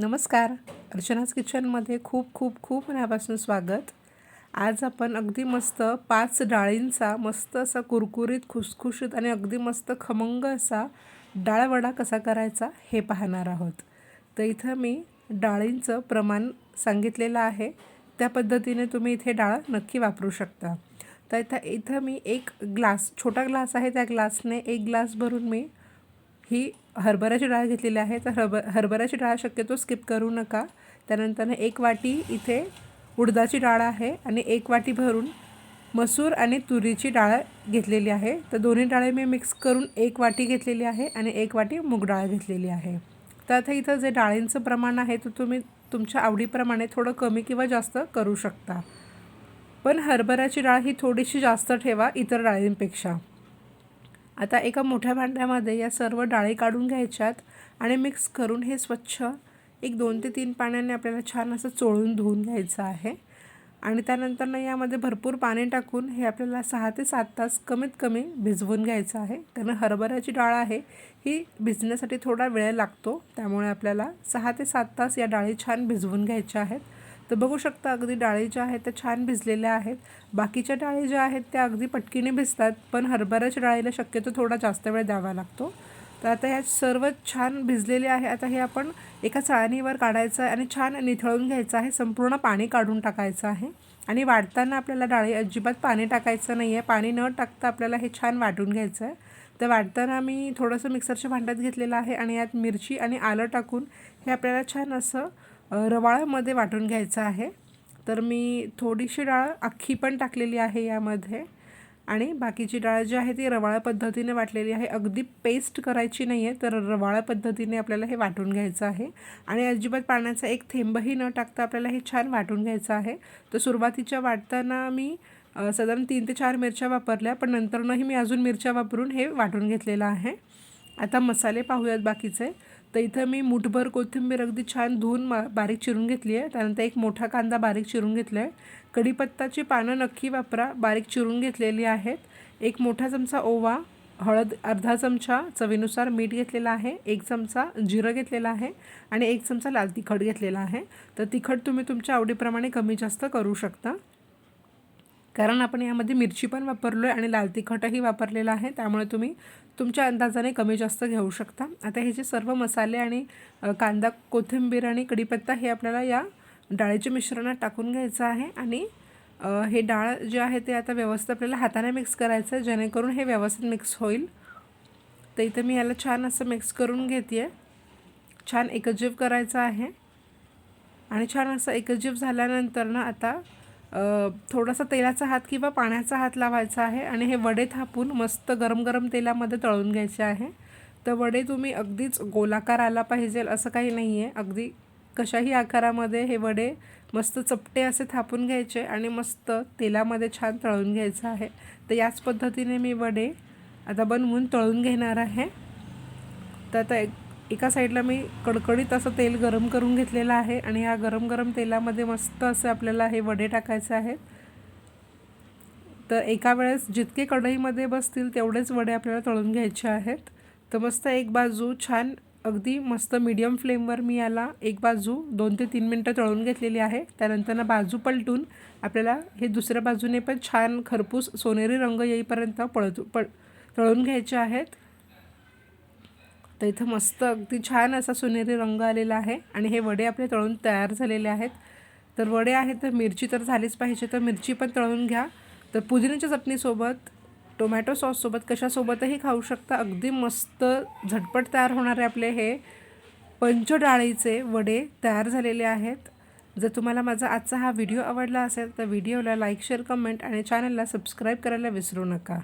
नमस्कार. अर्चनाज किचनमध्ये खूप खूप खूप मनापासून स्वागत. आज आपण अगदी मस्त पाच डाळींचा मस्त असा कुरकुरीत खुसखुशीत आणि अगदी मस्त खमंग असा डाळवडा कसा करायचा हे पाहणार आहोत. तर इथं मी डाळींचं प्रमाण सांगितलेलं आहे. त्या पद्धतीने तुम्ही इथे डाळ नक्की वापरू शकता. तर इथं इथं मी एक ग्लास छोटा ग्लास आहे. त्या ग्लासने एक ग्लास भरून मी ही हरभऱ्याची डाळ घेतलेली आहे. तर हरभ हरभऱ्याची डाळ शक्यतो स्किप करू नका. त्यानंतर एक वाटी इथे उडदाची डाळ आहे आणि एक वाटी भरून मसूर आणि तुरीची डाळ घेतलेली आहे. तर दोन्ही डाळे मी मिक्स करून एक वाटी घेतलेली आहे आणि एक वाटी मूग डाळ घेतलेली आहे. तर आता इथं जे डाळींचं प्रमाण आहे तर तुम्ही तुमच्या आवडीप्रमाणे थोडं कमी किंवा जास्त करू शकता. पण हरभऱ्याची डाळ ही थोडीशी जास्त ठेवा इतर डाळींपेक्षा. आता एका मोठ्या भांड्यामध्ये या सर्व डाळी काढून घ्यायच्यात आणि मिक्स करून हे स्वच्छ एक दोन ते तीन पाण्याने आपल्याला छान असं चोळून धुवून घ्यायचं आहे. आणि त्यानंतर ना यामध्ये भरपूर पाणी टाकून हे आपल्याला सहा ते सात तास कमीत कमी भिजवून घ्यायचं आहे. कारण हरभऱ्याची डाळ आहे ही भिजण्यासाठी थोडा वेळ लागतो. त्यामुळे आपल्याला सहा ते सात तास या डाळी छान भिजवून घ्यायच्या आहेत. तर बघू शकता अगदी डाळी ज्या आहेत त्या छान भिजलेल्या आहेत. बाकीच्या डाळी ज्या आहेत त्या अगदी पटकीने भिजतात पण हरभऱ्याच्या डाळीला शक्यतो थोडा जास्त वेळ द्यावा लागतो. तर आता ह्या सर्व छान भिजलेले आहे आता हे आपण एका चाळणीवर काढायचं आहे आणि छान निथळून घ्यायचं आहे. संपूर्ण पाणी काढून टाकायचं आहे. आणि वाढताना आपल्याला डाळी अजिबात पाणी टाकायचं नाही आहे पाणी न टाकता आपल्याला हे छान वाटून घ्यायचं आहे. तर वाढताना मी थोडंसं मिक्सरच्या भांड्यात घेतलेलं आहे आणि यात मिरची आणि आलं टाकून हे आपल्याला छान असं रवाळामध्ये वाटून घ्यायचं आहे. तर मी थोडीशी डाळ अख्खी पण टाकलेली आहे यामध्ये. आणि बाकीची डाळ जी आहे ती रवाळ्या पद्धतीने वाटलेली आहे. अगदी पेस्ट करायची नाही आहे तर रवाळ्या पद्धतीने आपल्याला हे वाटून घ्यायचं आहे. आणि अजिबात पाण्याचा एक थेंबही न टाकता आपल्याला हे छान वाटून घ्यायचं आहे. तर सुरुवातीच्या वाटताना मी साधारण तीन ते चार मिरच्या वापरल्या पण नंतरनंही मी अजून मिरच्या वापरून हे वाटून घेतलेलं आहे. आता मसाले पाहूयात बाकीचे. तर इथं मी मुठभर कोथिंबीर अगदी छान धुवून मा बारीक चिरून घेतली आहे. त्यानंतर एक मोठा कांदा बारीक चिरून घेतला आहे कढीपत्ताची पानं नक्की वापरा. बारीक चिरून घेतलेली आहेत. एक मोठा चमचा ओवा हळद अर्धा चमचा चवीनुसार मीठ घेतलेला आहे. एक चमचा जिरं घेतलेला आहे आणि एक चमचा लाल तिखट घेतलेला आहे. तर तिखट तुम्ही तुमच्या आवडीप्रमाणे कमी जास्त करू शकता. कारण आपण यामध्ये मिरची पण वापरलो आहे आणि लाल तिखटही वापरलेलं आहे. त्यामुळे तुम्ही तुमच्या अंदाजाने कमी जास्त घेऊ शकता. आता हे जे सर्व मसाले आणि कांदा कोथिंबीर आणि कढीपत्ता हे आपल्याला या डाळीच्या मिश्रणात टाकून घ्यायचं आहे आणि हे डाळ जे आहे ते आता व्यवस्थित आपल्याला हाताने मिक्स करायचं आहे. जेणेकरून हे व्यवस्थित मिक्स होईल. तर इथं मी याला छान असं मिक्स करून घेते आहे छान एकजीव करायचं आहे. आणि छान असं एकजीव झाल्यानंतर ना आता थोडासा तेलाचा हात किंवा पाण्याचा हात लावायचा आहे आणि हे वडे थापून मस्त गरम गरम तेलामध्ये तळून घ्यायचे आहे. तर वडे तुम्ही अगदीच गोलाकार आला पाहिजे असं काही नाही आहे अगदी कशाही आकारामध्ये हे वडे मस्त चपटे असे थापून घ्यायचे आणि मस्त तेलामध्ये छान तळून घ्यायचं आहे. तर याच पद्धतीने मी वडे आता बनवून तळून घेणार आहे. तर आता एक एका साईडला मी कडकडीत असं तेल गरम करून घेतलेलं आहे आणि या गरम गरम तेलामध्ये मस्त असे आपल्याला हे वडे टाकायचे आहेत. तर एका वेळेस जितके कढईमध्ये बसतील तेवढेच वडे आपल्याला तळून घ्यायचे आहेत. तर मस्त एक बाजू छान अगदी मस्त मीडियम फ्लेमवर मी याला एक बाजू दोन ते तीन मिनटं तळून घेतलेली आहे. त्यानंतर ना बाजू पलटून आपल्याला हे दुसऱ्या बाजूने पण छान खरपूस सोनेरी रंग येईपर्यंत पळतू पळ तळून घ्यायचे आहेत. तर इथं मस्त अगदी छान असा सोनेरी रंग आलेला आहे आणि हे वडे आपले तळून तयार झालेले आहेत. तर वडे आहेत तर मिरची तर झालीच पाहिजे तर मिरची पण तळून घ्या. तर पुदिन्याच्या चटणीसोबत टोमॅटो सॉससोबत कशासोबतही खाऊ शकता. अगदी मस्त झटपट तयार होणारे आपले हे पंचडाळीचे वडे तयार झालेले आहेत. जर तुम्हाला माझा आजचा हा व्हिडिओ आवडला असेल तर व्हिडिओला लाईक शेअर कमेंट आणि चॅनलला सबस्क्राईब करायला विसरू नका.